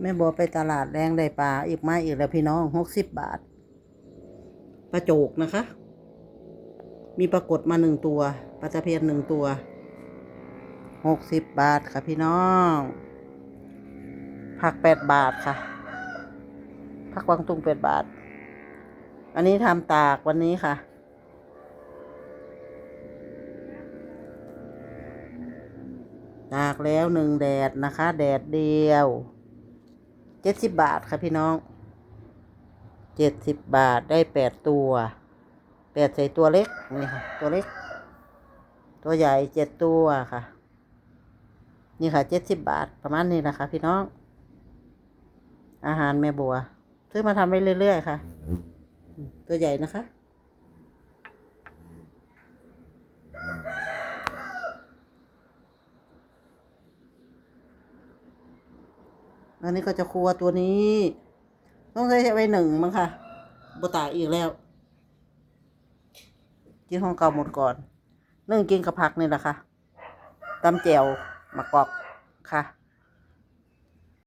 แม่บัวไปตลาดแรงได้ปลาอีกไม้อีกแล้วพี่น้องหกสิบบาทปลาโจกนะคะ มีปรากฏมาหนึ่งตัวปลาตะเพียนหนึ่งตัวหกสิบบาทค่ะพี่น้อง ผักแปดบาทค่ะ ผักวางตุงแปดบาท อันนี้ทำตากวันนี้ค่ะตากแล้วหนึ่งแดดนะคะ แดดเดียว เจ็ดสิบบาทค่ะพี่น้องเจ็ดสิบบาทได้แปดตัวแปดใส่ตัวเล็กนี่ค่ะ ตัวเล็ก ตัวใหญ่เจ็ดตัวค่ะ นี่ค่ะเจ็ดสิบบาทประมาณนี้นะคะพี่น้อง อาหารแม่บัว ซื้อมาทำไปเรื่อยๆค่ะ ตัวใหญ่นะคะ อันนี้ก็จะครัวตัวนี้ ต้องใช้ไว้หนึ่งมั้งค่ะบตาอีกแล้วกินของเก่าหมดก่อนนึ่งกินกับผักนี่แหละค่ะตำแจวมะกอกค่ะ